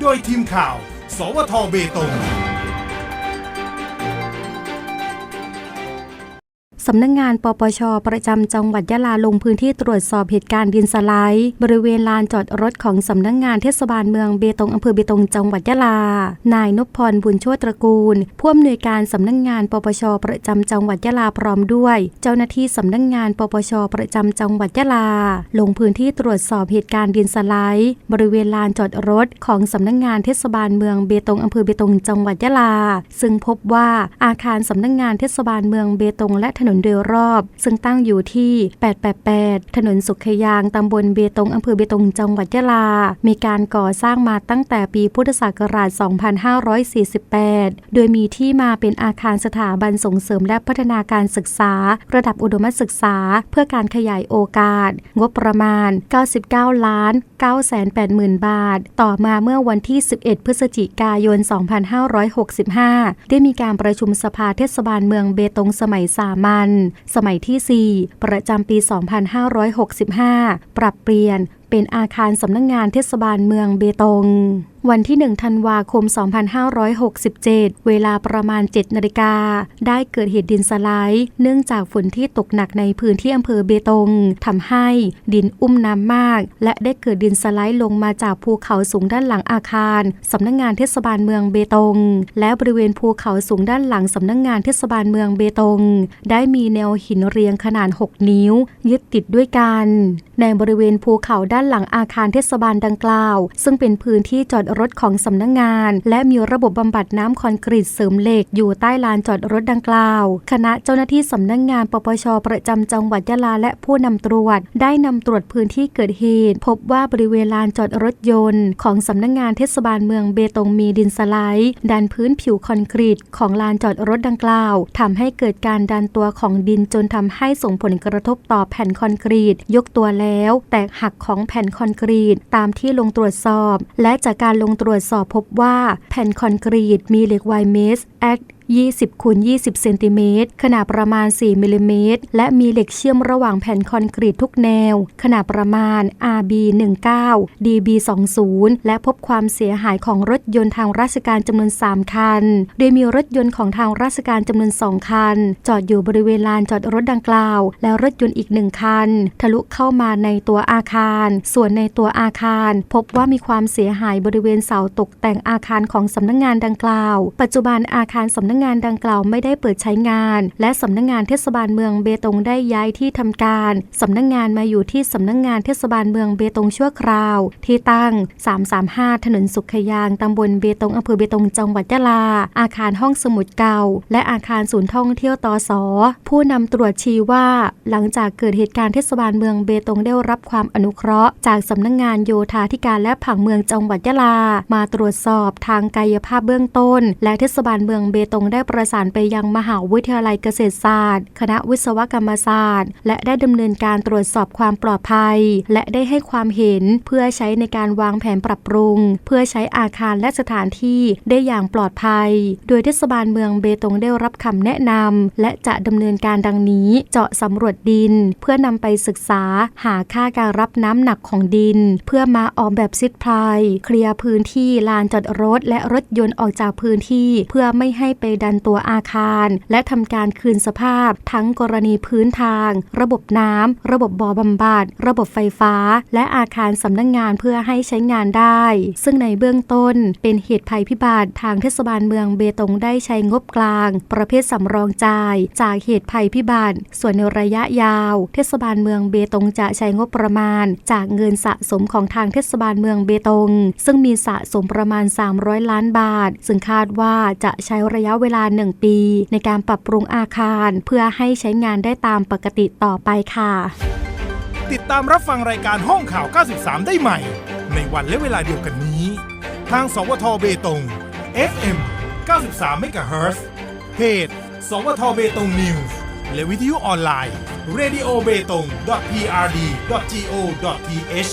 โดยทีมข่าว สวทเบตง สำนักงงานปปช ประจำจังหวัดยะลาลงพื้นที่ตรวจสอบเหตุการณ์ดินสไลด์บริเวณลานจอดรถของสำนักงงานเทศบาลเมืองเบตงอำเภอเบตงจังหวัดยะลา นายนพพรบุญโชตตระกูล ผู้อำนวยการสำนักงงานปปช ประจำจังหวัดยะลาพร้อมด้วย เจ้าหน้าที่สำนักงงานปปช ประจำจังหวัดยะลา ลงพื้นที่ตรวจสอบเหตุการณ์ดินสไลด์บริเวณลานจอดรถของสำนักงงานเทศบาลเมืองเบตงอำเภอเบตงจังหวัดยะลา ซึ่งพบว่าอาคารสำนักงงานเทศบาลเมืองเบตงและถนนโดยรอบ ซึ่งตั้งอยู่ที่ 888 ถนนสุขยาง ตำบลเบตง อำเภอเบตง จังหวัดยะลา มีการก่อสร้างมาตั้งแต่ปีพุทธศักราช 2548 โดยมีที่มาเป็นอาคารสถาบันส่งเสริมและพัฒนาการศึกษา ระดับอุดมศึกษา เพื่อการขยายโอกาส งบประมาณ 99 ล้าน 980,000 บาท ต่อมาเมื่อวันที่ 11 พฤศจิกายน 2565 ได้มีการประชุมสภาเทศบาลเมืองเบตงสมัยสามัญสมัยที่ 4 ประจำปี 2565 ปรับเปลี่ยน เป็นอาคารสำนักงงานเทศบาลเมืองเบตง วันที่ 1 ธันวาคม 2567 เวลาประมาณ 7 นาฬิกา ได้เกิดเหตุดินสไลด์เนื่องจากฝนที่ตกหนักในพื้นที่อำเภอเบตงทำให้ดินอุ้มน้ำมาก และได้เกิดดินสไลด์ลงมาจากภูเขาสูงด้านหลังอาคารสำนักงงานเทศบาลเมืองเบตง และบริเวณภูเขาสูงด้านหลังสำนักงงานเทศบาลเมืองเบตง ได้มีแนวหินเรียงขนาด 6 นิ้ว ยึดติดด้วยกัน ในบริเวณภูเขาด้านหลังอาคารเทศบาลดังกล่าว ซึ่งเป็นพื้นที่จอดรถของสำนักงงาน และมีระบบบำบัดน้ำคอนกรีตเสริมเหล็ก อยู่ใต้ลานจอดรถดังกล่าว คณะเจ้าหน้าที่สำนักงงานปปชประจำจังหวัดยะลาและผู้นำตรวจ ได้นำตรวจพื้นที่เกิดเหตุ พบว่าบริเวณลานจอดรถยนต์ ของสำนักงงานเทศบาลเมืองเบตงมีดินสไลด์ดันพื้นผิวคอนกรีตของลานจอดรถดังกล่าวทำให้เกิดการดันตัวของดินจนทำให้ส่งผลกระทบต่อแผ่นคอนกรีต ยกตัวแล้ว แตกหักของแแผ่นคอนกรีตตามที่ลงตรวจสอบ และจากการลงตรวจสอบพบว่า แผ่นคอนกรีตมีเหล็กไวเมสแอค20คูณ20 เซนติเมตร ขนาดประมาณ 4มิลลิเมตร และมีเหล็กเชื่อมระหว่างแผ่นคอนกรีตทุกแนว ขนาดประมาณ RB 19 DB 20และพบความเสียหายของรถยนต์ทางราชการจำนวน 3 คัน โดยมีรถยนต์ของทางราชการจำนวน 2 คัน จอดอยู่บริเวณลานจอดรถดังกล่าว และรถยนต์อีก 1 คัน ทะลุเข้ามาในตัวอาคาร ส่วนในตัวอาคาร พบว่ามีความเสียหายบริเวณเสาตกแต่งอาคารของสำนักงงานดังกล่าว ปัจจุบันอาคารสำนักงงานดังกล่าวไม่ได้เปิดใช้งาน และสำนักงานเทศบาลเมืองเบตงได้ย้ายที่ทำการสำนักงานมาอยู่ที่สำนักงานเทศบาลเมืองเบตงชั่วคราว ที่ตั้ง 335 ถนนสุขยางตำบลเบตงอำเภอเบตงจังหวัดยะลา อาคารห้องสมุดเก่า และอาคารศูนย์ท่องเที่ยวตอสอผู้นำตรวจชี้ว่า หลังจากเกิดเหตุการณ์เทศบาลเมืองเบตงได้รับความอนุเคราะห์ จากสำนักงานโยธาธิการและผังเมืองจังหวัดยะลา มาตรวจสอบทางกายภาพเบื้องต้น และเทศบาลเมืองเบตงได้ประสานไปยังมหาวิทยาลัยเกษตรศาสตร์ คณะวิศวกรรมศาสตร์ และได้ดำเนินการตรวจสอบความปลอดภัย และได้ให้ความเห็นเพื่อใช้ในการวางแผนปรับปรุง เพื่อใช้อาคารและสถานที่ได้อย่างปลอดภัย โดยเทศบาลเมืองเบตงได้รับคำแนะนำและจะดำเนินการดังนี้ เจาะสำรวจดิน เพื่อนำไปศึกษาหาค่าการรับน้ำหนักของดิน เพื่อมาออกแบบซิดพลายเคลียร์พื้นที่ลานจอดรถ และรถยนต์ออกจากพื้นที่ เพื่อไม่ให้ไปดันตัวอาคาร และทำการคืนสภาพ ทั้งกรณีพื้นทาง ระบบน้ำระบบบ่อบำบัดระบบไฟฟ้า และอาคารสำนักงงานเพื่อให้ใช้งานได้ ซึ่งในเบื้องต้นเป็นเหตุภัยพิบัติทางเทศบาลเมืองเบตงได้ใช้งบกลาง ประเภทสำรองจ่าย จากเหตุภัยพิบัติ ส่วนในระยะยาว เทศบาลเมืองเบตงจะใช้งบประมาณ จากเงินสะสมของทางเทศบาลเมืองเบตง ซึ่งมีสะสมประมาณ 300 ล้านบาท ซึ่งคาดว่าจะใช้ระยะเวลา 1 ปี ในการปรับปรุงอาคารเพื่อให้ใช้งานได้ตามปกติต่อไปค่ะ ติดตามรับฟังรายการห้องข่าว 93 ได้ใหม่ ในวันและเวลาเดียวกันนี้ ทาง สวทเบตง FM 93 MHz เพจ สวทเบตง News และวิทยุออนไลน์ radio Betong.PRD.GO.TH